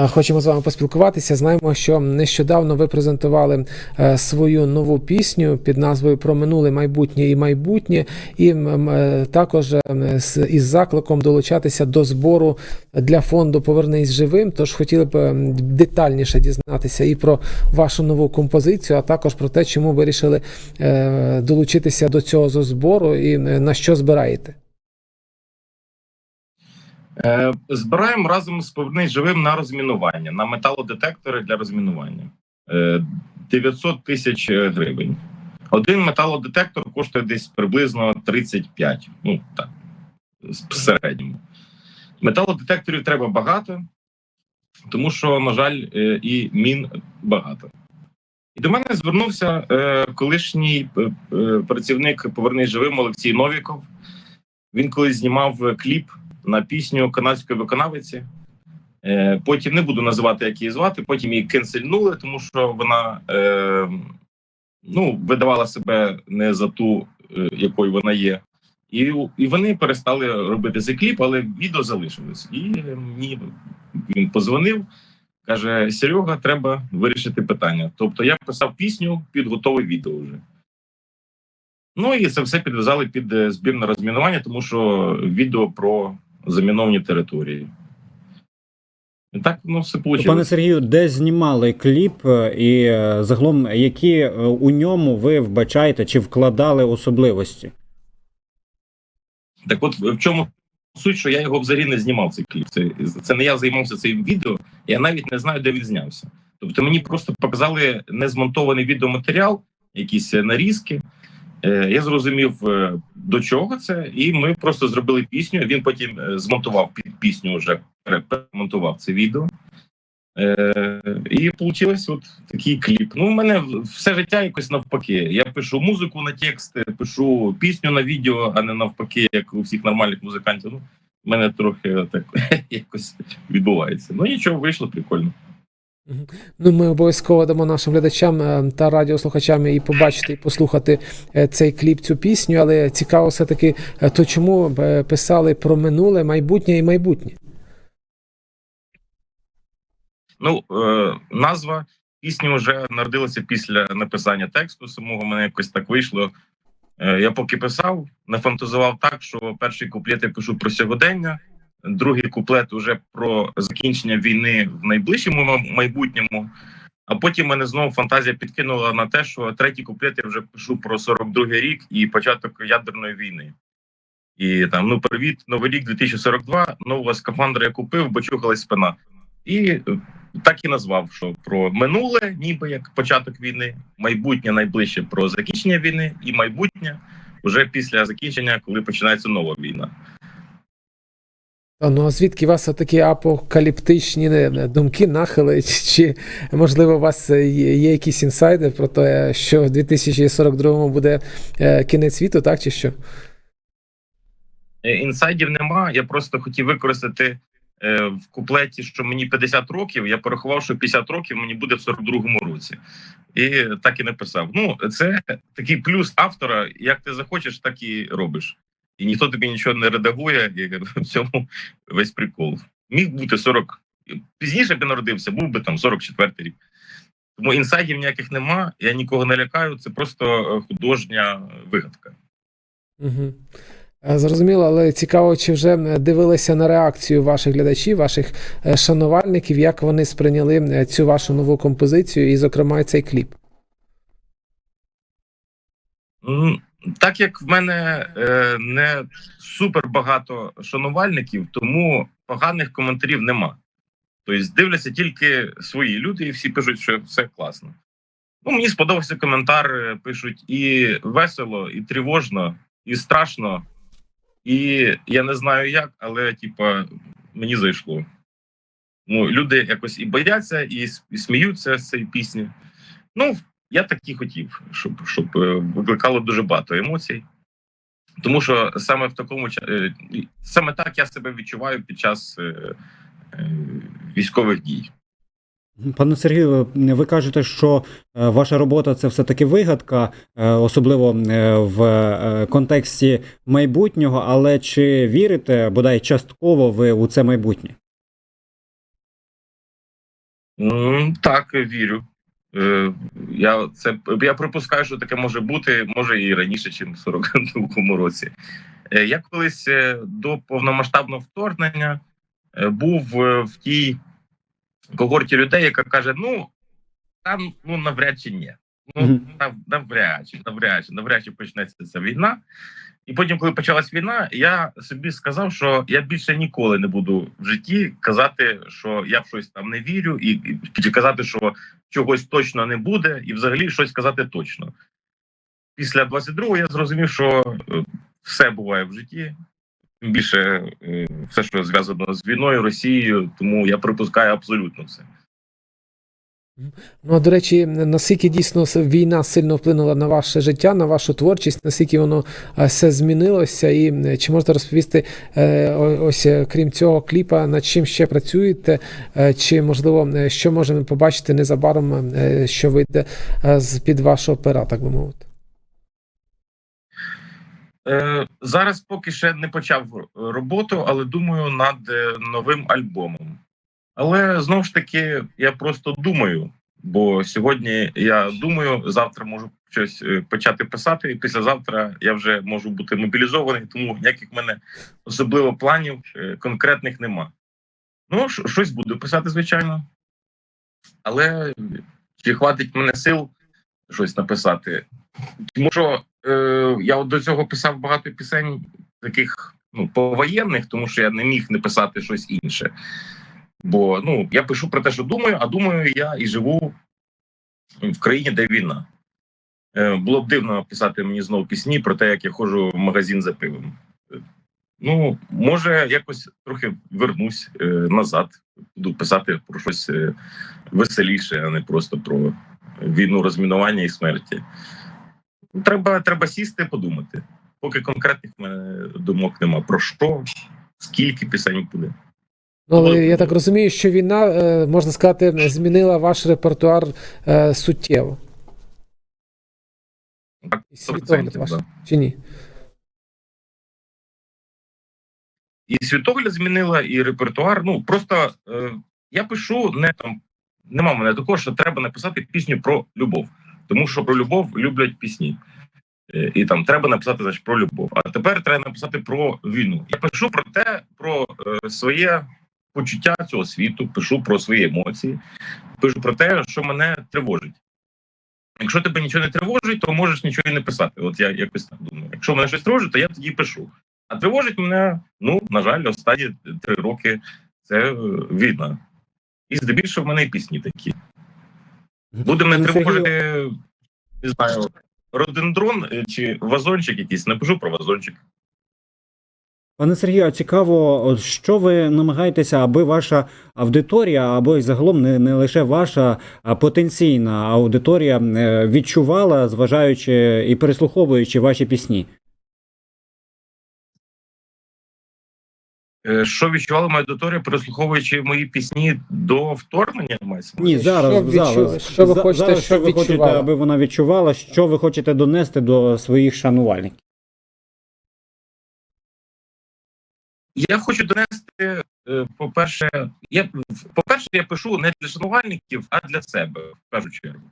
Е, Хочемо з вами поспілкуватися. Знаємо, що нещодавно ви презентували е, свою нову пісню під назвою Про минуле майбутнє і майбутнє, і е, також із закликом долучатися до збору для фонду Повернись живим. Тож хотіли б детальніше дізнатися і про вашу нову композицію, а також про те, чому вирішили е, долучитися до цього збору і на що збираєте. Е, Збираємо разом з «Повернись живим на розмінування, на металодетектори для розмінування. Е, 900 тисяч гривень. Один металодетектор коштує десь приблизно 35. Ну так, в середньому. Металодетекторів треба багато, тому що, на жаль, е, і мін багато. І до мене звернувся е, колишній е, е, працівник Повернись живим Олексій Новіков. Він колись знімав е, кліп на пісню канадської виконавиці. Е, потім не буду називати, як її звати. Потім її кенсельнули, тому що вона е, ну, видавала себе не за ту, е, якою вона є. І, і вони перестали робити цей кліп, але відео залишилось. І мені він позвонив, каже: Серега, треба вирішити питання. Тобто я писав пісню під готове відео вже. Ну і це все підв'язали під е, збір на розмінування, тому що відео про заміновані території. І так воно все вийшло. Пане Сергію, де знімали кліп, е, і е, загалом які е, у ньому ви вбачаєте чи вкладали особливості? Так от в чому суть, що я його взагалі не знімав цей кліп. Це, це не я займався цим відео, я навіть не знаю, де він знявся. Тобто мені просто показали незмонтований відеоматеріал, якісь нарізки. Е, Я зрозумів, е, до чого це, і ми просто зробили пісню. Він потім е, змонтував під пісню, вже перемонтував це відео. І вийшло от такий кліп. Ну, у мене все життя якось навпаки. Я пишу музику на текст, е, пишу пісню на відео, а не навпаки, як у всіх нормальних музикантів. Ну, у мене трохи так якось відбувається. Ну нічого, вийшло прикольно. Ну, ми обов'язково дамо нашим глядачам е, та радіослухачам і побачити, і послухати е, цей кліп, цю пісню, але цікаво все-таки, е, то чому писали про минуле, майбутнє і майбутнє? Ну, назва пісні вже народилася після написання тексту самого. Мене якось так вийшло. Я поки писав, нафантазував так, що перший куплет я пишу про сьогодення, другий куплет уже про закінчення війни в найближчому майбутньому. А потім мене знову фантазія підкинула на те, що третій куплет я вже пишу про 42-й рік і початок ядерної війни. І там ну привіт, новий рік 2042, Нового скафандра я купив, бо чухалась спина. І е, так і назвав, що про минуле, ніби як початок війни, майбутнє найближче про закінчення війни, і майбутнє вже після закінчення, коли починається нова війна. Ну а звідки у вас такі апокаліптичні думки, нахили? Чи, можливо, у вас е, є, якісь інсайди про те, що в 2042-му буде е, кінець світу, так чи що? Е, Інсайдів нема. Я просто хотів використати в куплеті, що мені 50 років. Я порахував, що 50 років мені буде в 42-му році. І так і написав. Ну, це такий плюс автора. Як ти захочеш, так і робиш. І ніхто тобі нічого не редагує, і в цьому весь прикол. Міг бути 40. Пізніше б я народився, був би там 44 рік. Тому інсайдів ніяких нема, я нікого не лякаю, це просто е, художня вигадка. Угу. Зрозуміло, але цікаво, чи вже е, дивилися на реакцію ваших глядачів, ваших шанувальників, як вони сприйняли цю вашу нову композицію і, зокрема, цей кліп. Так як в мене е, не супер багато шанувальників, тому поганих коментарів нема. Тобто дивляться тільки свої люди, і всі пишуть, що все класно. Ну, мені сподобався коментар, е, пишуть і весело, і тривожно, і страшно. І я не знаю як, але типа мені зайшло. Ну, люди якось і бояться, і, і сміються з цієї пісні. Ну, я так і хотів, щоб, щоб е, викликало дуже багато емоцій. Тому що саме в такому е, саме так я себе відчуваю під час е, військових дій. Пане Сергію, ви кажете, що ваша робота це все-таки вигадка, е, особливо в контексті майбутнього, але чи вірите бодай частково ви у це майбутнє? Так, вірю. Е, Я, це, я припускаю, що таке може бути, може і раніше, ніж в 42-му році. Е, Я колись е, до повномасштабного вторгнення був в тій когорті людей, яка каже: ну, там ну, навряд чи ні. Ну, навряд чи, навряд чи, навряд чи почнеться ця війна. І потім, коли почалась війна, я собі сказав, що я більше ніколи не буду в житті казати, що я в щось там не вірю, і, чи казати, що чогось точно не буде, і взагалі щось казати точно. Після 22-го я зрозумів, що е, все буває в житті. Тим більше е, все, що зв'язано з війною, Росією, тому я припускаю абсолютно все. Ну, а до речі, наскільки дійсно війна сильно вплинула на ваше життя, на вашу творчість, наскільки воно е, все змінилося, і чи можете розповісти е, ось е, крім цього кліпа, над чим ще працюєте, чи можливо, що можемо побачити незабаром, що вийде з під вашого пера, так би мовити? Зараз поки ще не почав роботу, але думаю над новим альбомом. Але знову ж таки, я просто думаю, бо сьогодні я думаю, завтра можу щось е, почати писати, і післязавтра я вже можу бути мобілізований, тому ніяких в мене особливо планів е, конкретних нема. Ну, щось буду писати, звичайно. Але чи хватить мене сил щось написати? Тому що е, я до цього писав багато пісень таких ну, повоєнних, тому що я не міг не писати щось інше. Бо ну, я пишу про те, що думаю, а думаю, я і живу в країні, де війна. Е, було б дивно писати мені знову пісні про те, як я ходжу в магазин за пивом. Е, Ну, може, якось трохи вернусь е, назад, буду писати про щось е, веселіше, а не просто про війну, розмінування і смерті. Треба, треба сісти, подумати. Поки конкретних думок нема. Про що, скільки пісень буде. Ну, але я так розумію, що війна, е, можна сказати, змінила ваш репертуар е, суттєво. Так, І Світогляд ваш, да. чи ні? І світогляд змінила, і репертуар. Ну просто е, я пишу не там. Нема мене такого, що треба написати пісню про любов, тому що про любов люблять пісні. Е, І там треба написати значить, про любов. А тепер треба написати про війну. Я пишу про те, про е, своє почуття цього світу, пишу про свої емоції, пишу про те, що мене тривожить. Якщо тебе нічого не тривожить, то можеш нічого і не писати. От я якось так думаю. Якщо мене щось тривожить, то я тоді пишу. А тривожить мене, ну, на жаль, останні три роки це е, війна. І здебільшого в мене і пісні такі. Буде мене тривожити, не знаю, родендрон е, чи вазончик якийсь. Напишу про вазончик. Пане Сергію, а цікаво, що ви намагаєтеся, аби ваша аудиторія, або й загалом не, не лише ваша а потенційна аудиторія е, відчувала, зважаючи і переслуховуючи ваші пісні? Е, Що відчувала моя аудиторія, переслуховуючи мої пісні до вторгнення? Ні, зараз, Що відчу- зараз. що ви хочете, зараз, щоб що ви хочете, аби вона відчувала, що ви хочете донести до своїх шанувальників? Я хочу донести, е, по-перше, я по-перше, я пишу не для шанувальників, а для себе в першу чергу.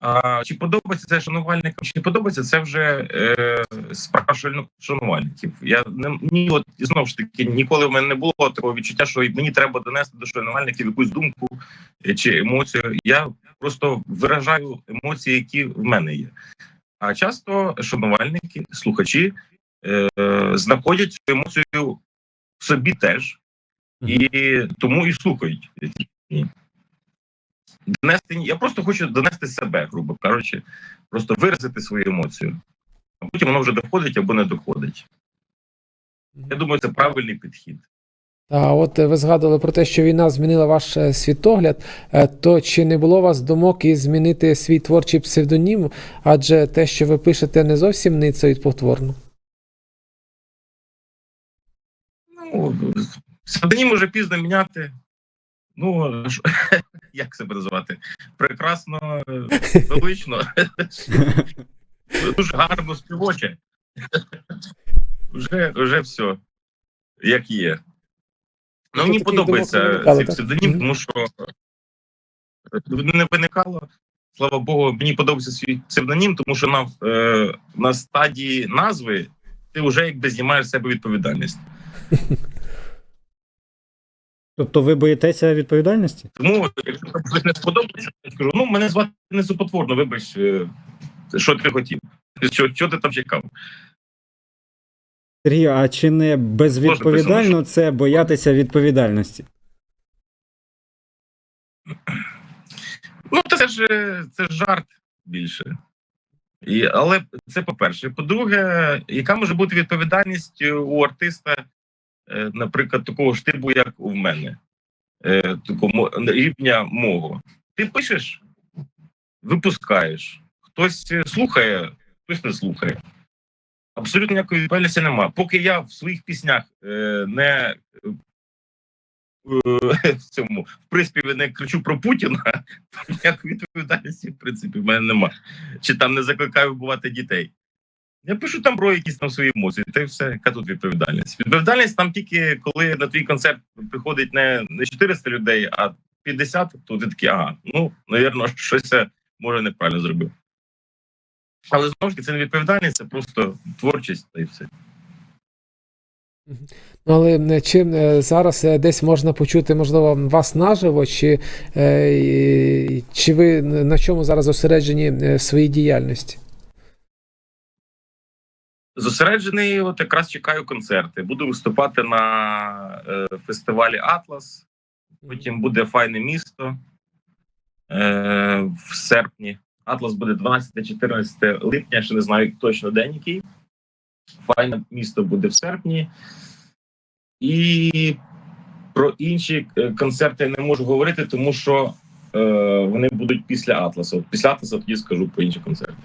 А чи подобається це шанувальникам, чи не подобається це вже е, справа шану- шанувальників. Я не ні, от знову ж таки ніколи в мене не було такого відчуття, що мені треба донести до шанувальників якусь думку е, чи емоцію. Я просто виражаю емоції, які в мене є. А часто шанувальники, слухачі е, знаходять цю емоцію собі теж, і тому і слухають. Донести я просто хочу донести себе, грубо кажучи, просто виразити свою емоцію. А потім воно вже доходить або не доходить. Я думаю, це правильний підхід. А от е, ви згадували про те, що війна змінила ваш е, світогляд. Е, То чи не було у вас думок і змінити свій творчий псевдонім? Адже те, що ви пишете, не зовсім ницо і повторно. Ну, псевдонім уже пізно міняти. Ну, як себе називати? Прекрасно, е, велично, дуже гарно співоче. Вже, вже все, як є. Ну, мені подобається цей псевдонім, тому що не виникало. Слава Богу, мені подобається свій псевдонім, тому що на, е, на стадії назви ти вже якби знімаєш з себе відповідальність. Тобто ви боїтеся відповідальності? Тому, якщо там щось не сподобається, я скажу: ну мене звати несупотворно, вибач, е, що ти хотів, що, що ти там чекав. Сергій, а чи не безвідповідально це боятися відповідальності? Ну, це ж е, це ж жарт більше. І, але це по-перше. По-друге, яка може бути відповідальність у артиста, наприклад, такого ж типу, як у мене, е, такого рівня мого. Ти пишеш, випускаєш, хтось е, слухає, хтось не слухає. Абсолютно ніякої відповідальності немає. Поки я в своїх піснях е, не е, в цьому в приспіві не кричу про Путіна, ніякої відповідальності, в принципі, в мене нема. Чи там не закликаю вбивати дітей. Я пишу там про якісь там свої емоції, й все, яка тут відповідальність. Відповідальність там тільки коли на твій концерт приходить не, не 400 людей, а 50, то ти такий, ага, ну, навірно, щось може неправильно зробив. Але знову ж таки, це не відповідальність, це просто творчість та й все. Ну, але е, чи е, зараз е, десь можна почути, можливо, вас наживо, чи, чи ви на чому зараз зосереджені в своїй діяльності? Зосереджений, от якраз чекаю концерти. Буду виступати на е, фестивалі Атлас. Потім буде файне місто е, в серпні. Атлас буде 12-14 липня, ще не знаю точно день який. Файне місто буде в серпні. І про інші е, концерти не можу говорити, тому що е, вони будуть після Атласу. Після Атласа тоді скажу про інші концерти.